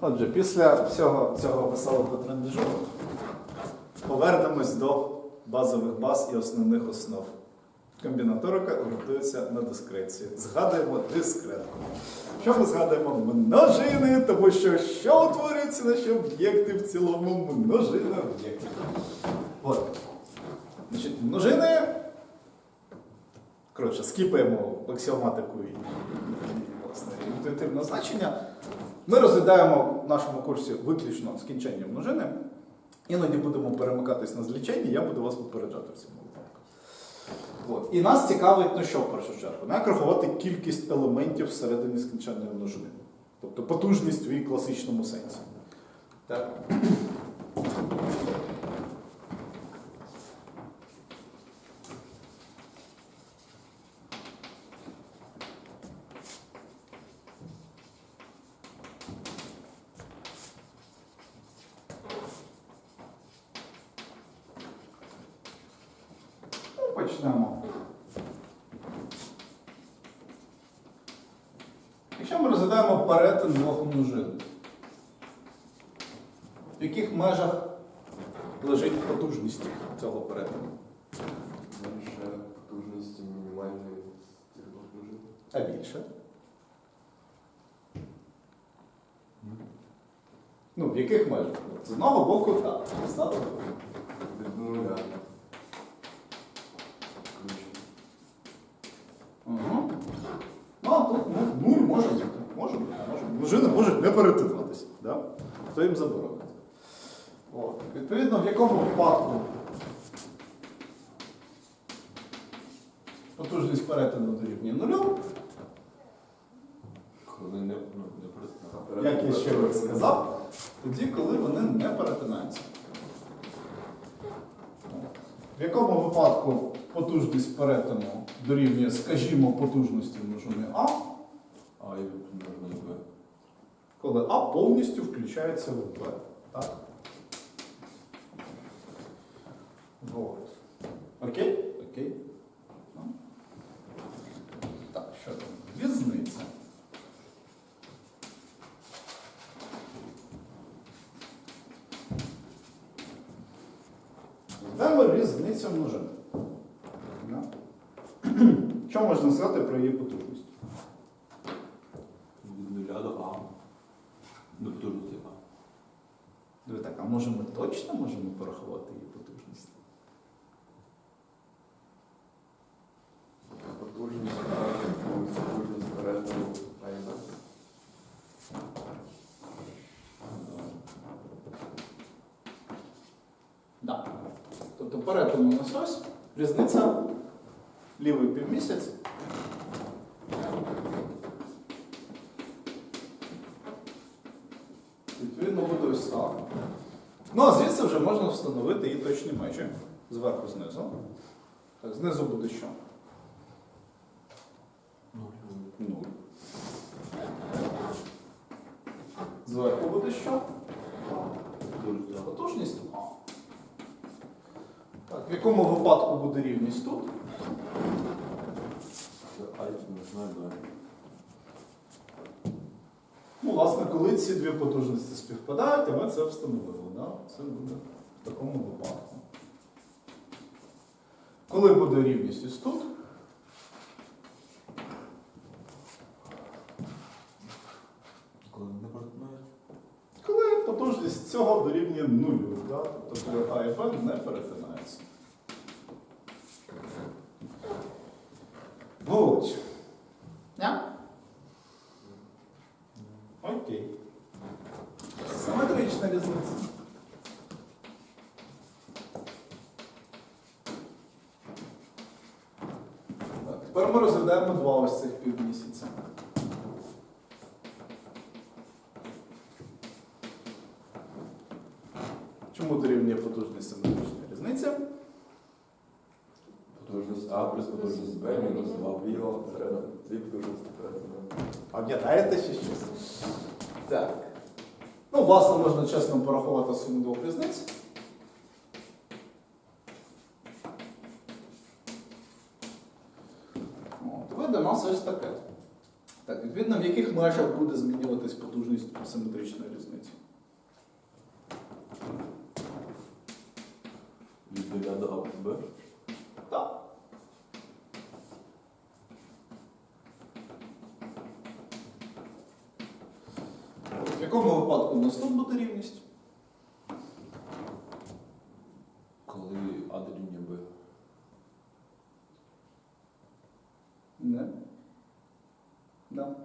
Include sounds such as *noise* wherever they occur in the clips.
Отже, після всього цього веселого трендежу повернемось до базових баз і основних основ. Комбінаторика ґрунтується на дискреції. Згадуємо дискретку. Що ми згадуємо? Множини, тому що що утворюється наші об'єкти в цілому множина об'єктів. От. Значить, множини. Коротше, скіпаємо аксіоматику і власне, інтуїтивне значення. Ми розглядаємо в нашому курсі виключно скінчення множини. Іноді будемо перемикатись на злічення, я буду вас попереджати в цьому випадку. От. І нас цікавить, ну що в першу чергу, ну, як рахувати кількість елементів всередині скінченної множини. Тобто потужність в її класичному сенсі. Так. Ну, Почнемо. Якщо ми розглядаємо перетин двох множин, в яких межах лежить потужність цього перетину? Менше потужності мінімальної цих. А більше? Ну, в яких межах? З одного боку, так. Від нуля. Угу. Ну, а тут ну, нуль може бути. Може бути, може бути. Множини можуть не перетинатися. Да? Хто їм заборонить? От. Відповідно, в якому випадку потужність перетину дорівнює нулю, Коли не, ну, не як я ще раз сказав, тоді, коли вони не перетинаються. В якому випадку потужність перетину дорівнює, скажімо, потужності множини А, А і і Б. коли А повністю включається в Б. Так? Вот. Окей? Окей. Ну. Так, що там? Різниця. Знаємо різницю множин. Да? *clears throat* Що можна сказати про її потужність? Від нуля до А. До потужності А. Диви так, а може ми точно можемо порахувати її? Потужність А, потужність перетину А і Б. Да. Тобто перетин у нас ось, різниця лівий півмісяць. Відповідно, буде ось так. Ну, а звідси вже можна встановити її точні межі. Зверху знизу. Так, знизу буде що? Нуль. Зверху буде що? Потужність А. Потужність А. Так, в якому випадку буде рівність тут? Ну, власне, коли ці дві потужності співпадають, а ми це встановили. Да? Це буде в такому випадку. Коли буде рівність ось тут? Коли перетинають. Потужність цього дорівнює нулю. Да? Тобто А і Б не перетинаються. Вот. Yeah? Окей. Симетрична різниця. Так, тепер ми розглядаємо два ось цих півмісяця. Чому дорівнює потужність симетрична різниця? Потужність А плюс потужність Б мінус 2 біла перетину. Дві потужності перетину. Пам'ятаєте ще щось? Так. Ну, власне, можна чесно порахувати суму двох різниць. От, вийде нас ось таке. Так, відповідно, в яких межах буде змінюватись потужність симетричної різниці? В якому випадку у нас тут буде рівність? Коли А дорівнює Б. Не. Да.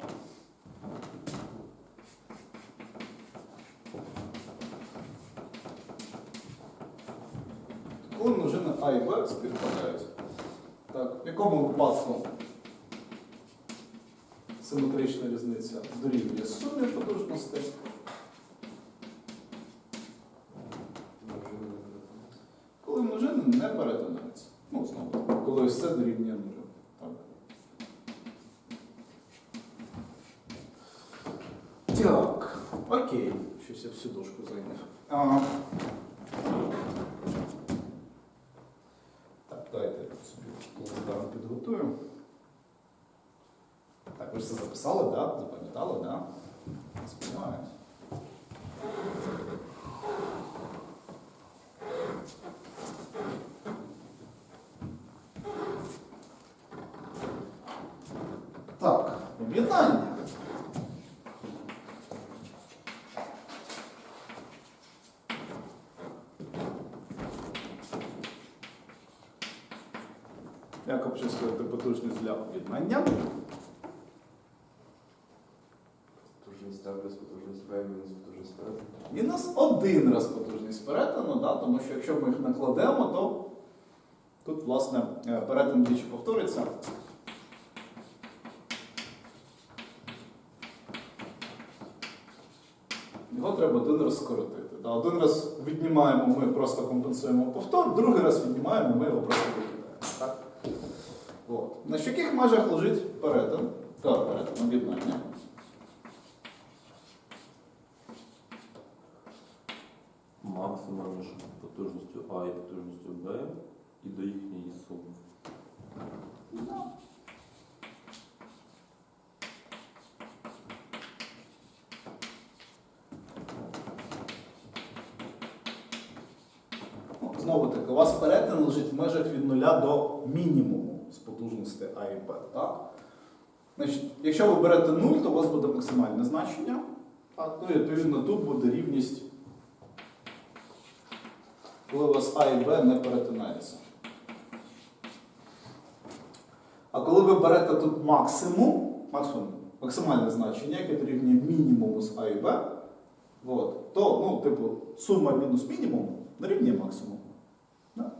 Коли множини А і Б співпадають. Так, в якому випадку симетрична різниця дорівнює сумі потужностей? Коли множини не перетинаються. Ну, знову, коли ось це дорівнює нулю. Так. Окей. Щось я всю дошку зайняв. А, так, давайте я собі листаром підготую. Так, ви ж це записали? Да? Запам'ятали? Да? Сподіваюсь. Так, об'єднання. Як обчислювати потужність для об'єднання? Потужність А плюс потужність Б мінус потужність Б. Мінус один раз потужність перетину, да? тому що якщо ми їх накладемо, то тут, власне, е, перетин двічі повториться. Його треба один раз скоротити. Да? Один раз віднімаємо, ми просто компенсуємо повтор, другий раз віднімаємо, ми його просто викидаємо. Так? От. На яких межах лежить перетин? Та, перетин об'єднання. максимум між потужністю А і потужністю Б і до їхньої суми. Знову таки, у вас перетин лежить в межах від нуля до мінімуму з потужності А і Б. Так? Значить, якщо ви берете 0, то у вас буде максимальне значення. Так? Ну, і відповідно, тут буде рівність, коли у вас А і Б не перетинаються. А коли ви берете тут максимум, максимум максимальне значення, яке дорівнює мінімуму з А і Б, от, то, ну, типу, сума мінус мінімум дорівнює максимум. Да?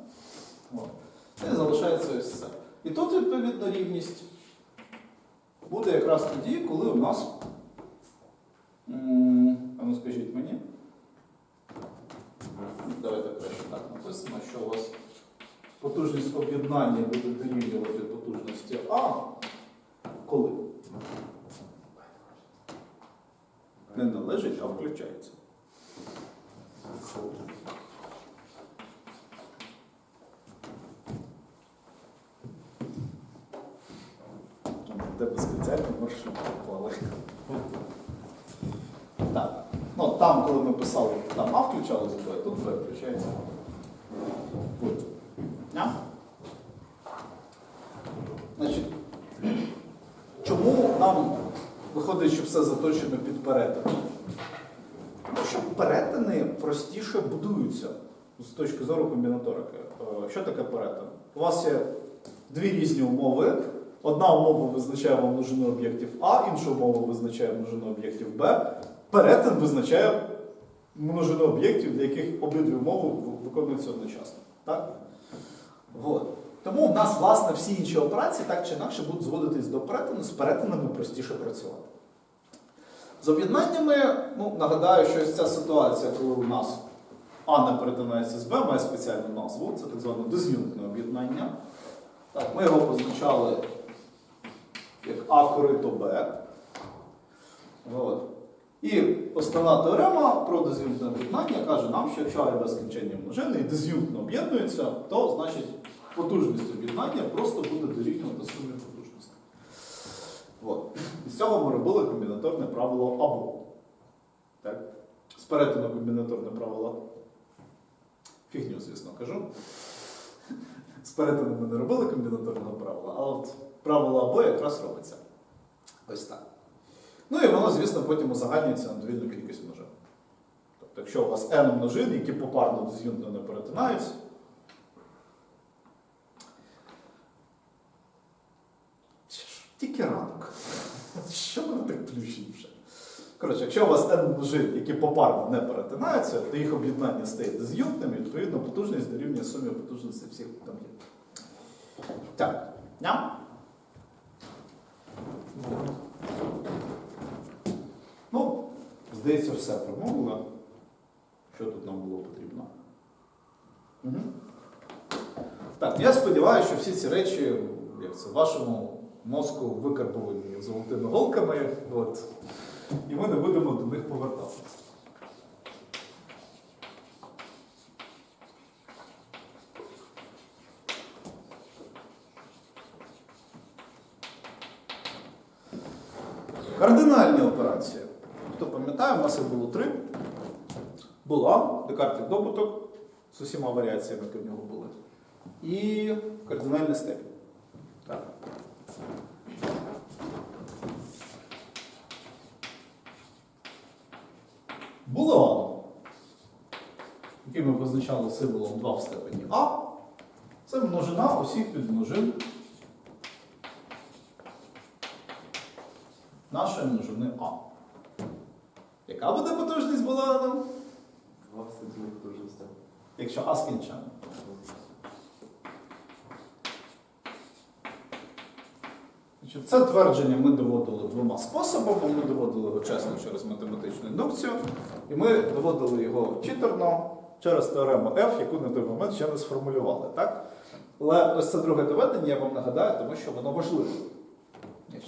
І залишається ось це. І тут, відповідно, рівність буде якраз тоді, коли у нас. А ну скажіть мені. Давайте краще так написано, що у вас потужність об'єднання буде дорівнювати потужності А. Коли? Не належить, а включається. Маршрут поклали. Так. Ну, там, коли ми писали, там А включалося, Б, тут Б включається. От. Значить, чому нам виходить, що все заточено під перетин? Тому що перетини простіше будуються з точки зору комбінаторики. Е, Що таке перетин? У вас є дві різні умови. Одна умова визначає вам множину об'єктів А, інша умова визначає множину об'єктів Б. Перетин визначає множину об'єктів, для яких обидві умови виконуються одночасно. Так? Вот. Тому в нас, власне, всі інші операції так чи інакше будуть зводитись до перетину, з перетинами простіше працювати. З об'єднаннями, ну, нагадаю, що ця ситуація, коли у нас А не перетинається з Б, має спеціальну назву, це так зване диз'юнктне об'єднання. Так, ми його позначали як А корито Б. От. І основна теорема про диз'юнктне об'єднання каже нам, що якщо А і Б скінчення множини і диз'юнктно об'єднуються, то значить потужність об'єднання просто буде дорівнювати сумі потужностей. От. І з цього ми робили комбінаторне правило або. Так? З перетину комбінаторне правило. Фігню, звісно, кажу. З перетину ми не робили комбінаторного правила, а от правило або якраз робиться. Ось так. Ну і воно, звісно, потім узагальнюється на довільну кількість множин. Тобто, якщо у вас n множин, які попарно диз'юнтно не перетинаються, Тільки ранок. Що мене так плющить вже? Коротше, якщо у вас n множин, які попарно не перетинаються, то їх об'єднання стає диз'юнтним, і відповідно потужність дорівнює сумі потужності всіх там є. Так. Ну, здається, все промовили. Що тут нам було потрібно? Угу. Так, я сподіваюся, що всі ці речі, як це вашому мозку викарбовані золотими голками, от, і ми не будемо до них повертатися. Кардинальні операції. Хто пам'ятає, у нас їх було три. Була Декартів добуток з усіма варіаціями, які в нього були. І кардинальний степінь. Так. Було, який ми позначали символом 2 в степені А. Це множина усіх підмножин нашої множини А. Яка буде потужність степені потужності. Якщо А скінчена. Це твердження ми доводили двома способами. Ми доводили його чесно через математичну індукцію, і ми доводили його читерно через теорему F, яку на той момент ще не сформулювали. Так? Але ось це друге доведення, я вам нагадаю, тому що воно важливе.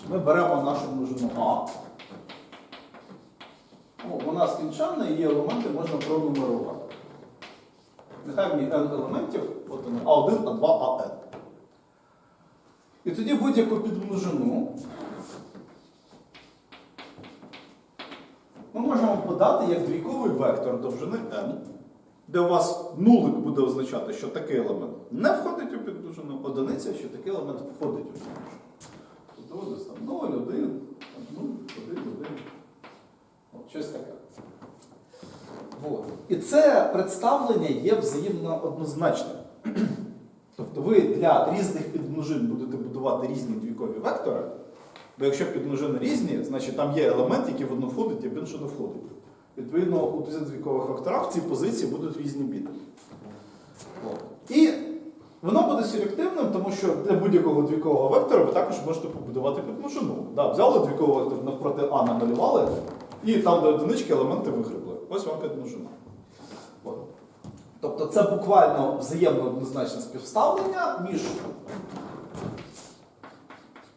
Ми беремо нашу множину А. О, вона і її елементи можна пронумерувати. Нехай ній n елементів, от вони А1, А2, АН. І тоді будь-яку підмножину ми можемо подати як двійковий вектор довжини n, де у вас нулик буде означати, що такий елемент не входить у підмножину, одиниця, що такий елемент входить у підмножину. Тобто там 0, 1, 0, 1, 1. Щось таке. Вот. І це представлення є взаємно однозначним. *clears throat* Тобто ви для різних підмножин будете будувати різні двійкові вектори, бо якщо підмножини різні, значить там є елемент, який в одну входить, а в іншу не входить. Відповідно, у двійкових векторах в цій позиції будуть різні біти. І воно буде сюрективним, тому що для будь-якого двійкового вектора ви також можете побудувати підмножину. Да, взяли двійковий вектор навпроти А намалювали, і там до одинички елементи вигребли. Ось вам підмножина. От. Тобто це буквально взаємно однозначне співставлення між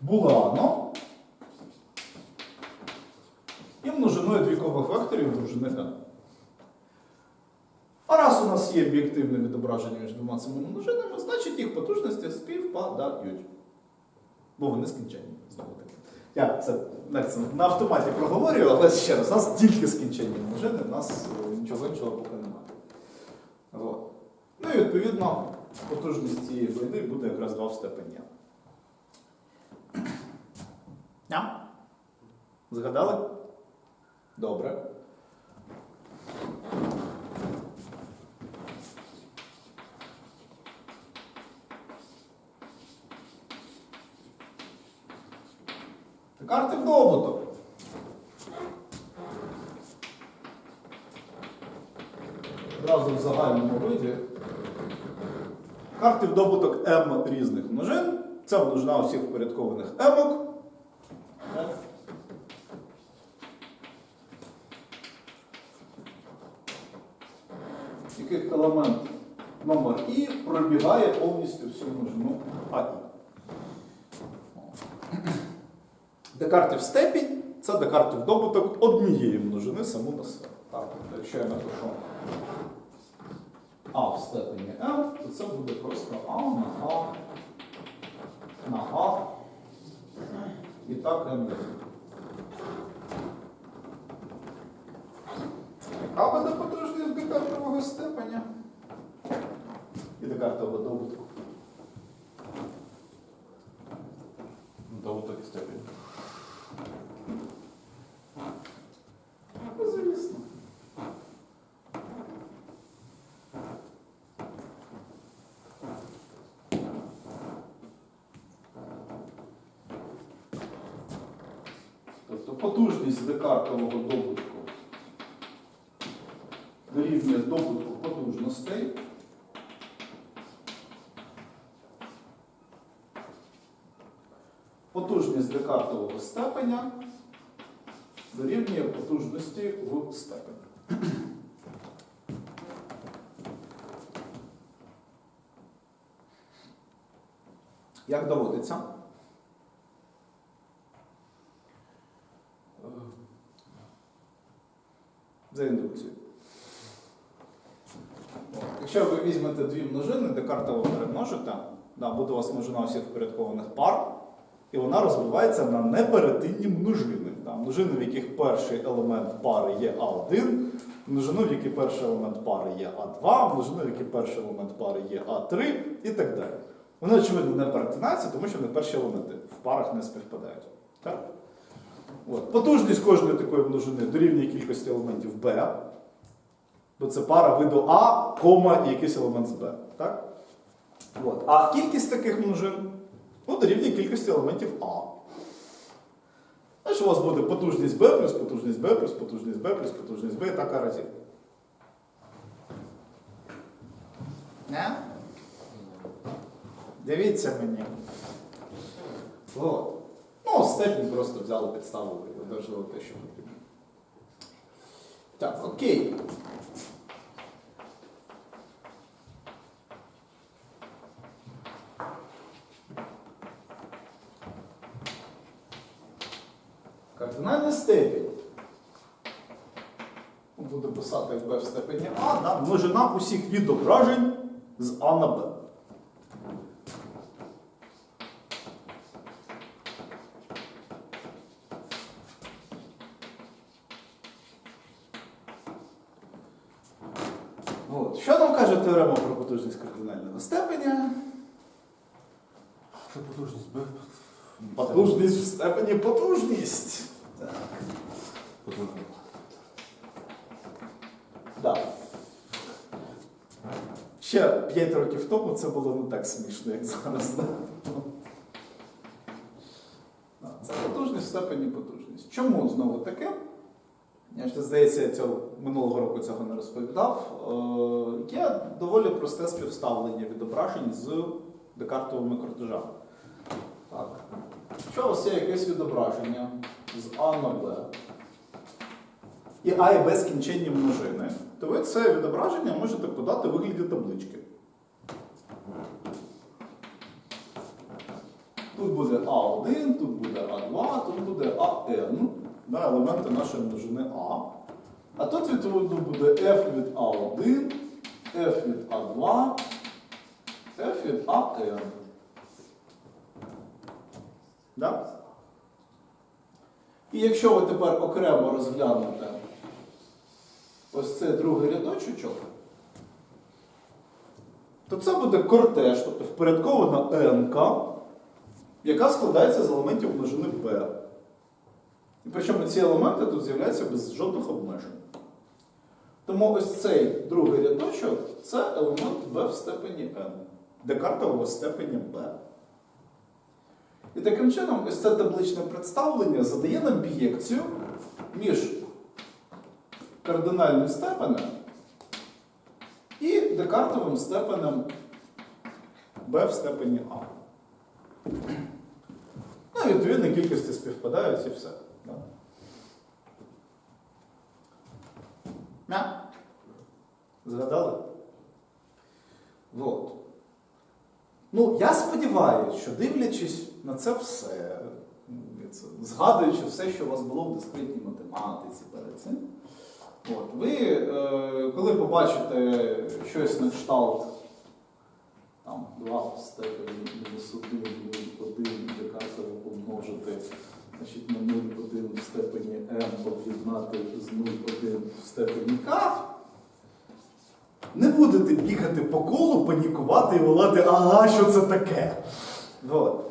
буланом і множиною двійкових векторів довжини n. А раз у нас є об'єктивне відображення між двома цими множинами, значить їх потужності співпадають. Бо вони скінченні, знову таки. Я це, на автоматі проговорюю, але ще раз, у нас тільки скінчення множини, у нас е, нічого іншого поки немає. От. Ну і відповідно потужність цієї війни буде якраз 2 в степені. Згадали? Добре. Карти в добуток. Одразу в загальному виді. Карти в добуток m різних множин. Це множина усіх впорядкованих m. Яких елемент номер І пробігає повністю всю множину АІ. Декартів степінь це декартів добуток однієї множини саму на себе. Так, тобто, якщо я напишу А в степені m, то це буде просто А на А на А. І так m. Яка буде потужність декартового степеня? І декартового добутку. Добуток степень. Потужність декартового добутку дорівнює добутку потужностей. Потужність декартового степеня дорівнює потужності в степені. Як доводиться? За індукцією. От. Якщо ви візьмете дві множини, Декартово перемножите, да, буде у вас множина усіх впорядкованих пар, і вона розвивається на неперетинні множини. Да, множини, в яких перший елемент пари є А1, множину, в якій перший елемент пари є А2, множину, в якій перший елемент пари є А3 і так далі. Вони, очевидно, не перетинаються, тому що вони перші елементи в парах не співпадають. Так? От. Потужність кожної такої множини дорівнює кількості елементів B, бо це пара виду А, кома і якийсь елемент з B. Так? От. А кількість таких множин ну, дорівнює кількості елементів А. Значить, у вас буде потужність B плюс потужність B плюс потужність B плюс потужність B і така разів. Не? Дивіться мені. От. Ну, степінь просто взяли підставу і одержали те, що потрібно. Так, окей. Кардинальна степінь. Буду писати в b в степені А, да, множина усіх відображень з А на Б. От. Що нам каже теорема про потужність кардинального степеня? Це потужність Б. Потужність в степені потужність. Так. Потужність. Да. Ще 5 років тому це було не так смішно, як зараз. Це потужність в степені потужність. Чому знову таке? Я ще здається, я цього, минулого року цього не розповідав. Е, є доволі просте співставлення відображень з декартовими кортежами. Так. Якщо у вас є якесь відображення з А на Б, і А і Б множини, то ви це відображення можете подати у вигляді таблички. Тут буде А1, тут буде А2, тут буде АН, да, елементи нашої множини А. А тут відповідно буде F від А1, F від А2, F від АН. Да? І якщо ви тепер окремо розглянете ось цей другий рядочок, то це буде кортеж, тобто впорядкована n, яка складається з елементів множини b. І причому ці елементи тут з'являються без жодних обмежень. Тому ось цей другий рядочок це елемент b в степені n, декартового степені b. І таким чином, ось це табличне представлення задає нам бієкцію між кардинальним степенем і декартовим степенем b в степені А. Ну, відповідно, кількості співпадають і все. Мя? Згадали? Вот. Ну, я сподіваюся, що дивлячись на це все, згадуючи все, що у вас було в дискретній математиці перед цим, от, ви, е, коли побачите щось на кшталт там, 2 в степені мінус 1, 1, декартово помножити значить, на 0,1 в степені m об'єднати з 0,1 в степені k, не будете бігати по колу, панікувати і волати, ага, що це таке. От.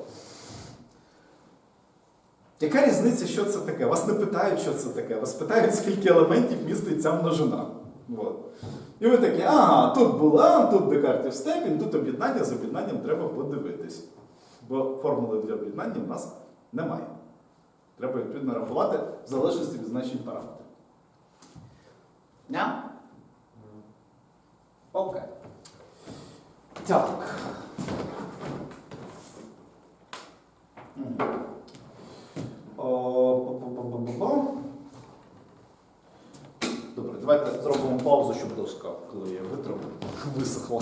Яка різниця, що це таке? Вас не питають, що це таке. Вас питають, скільки елементів містить ця множина. От. І ви такі, ага, тут була, тут декартів степінь, тут об'єднання, з об'єднанням треба подивитись. Бо формули для об'єднання в нас немає. Треба відповідно рахувати в залежності від значень параметрів. Ня? Окей. Так. Добре, давайте зробимо паузу, щоб доска, коли я витрав, висохла.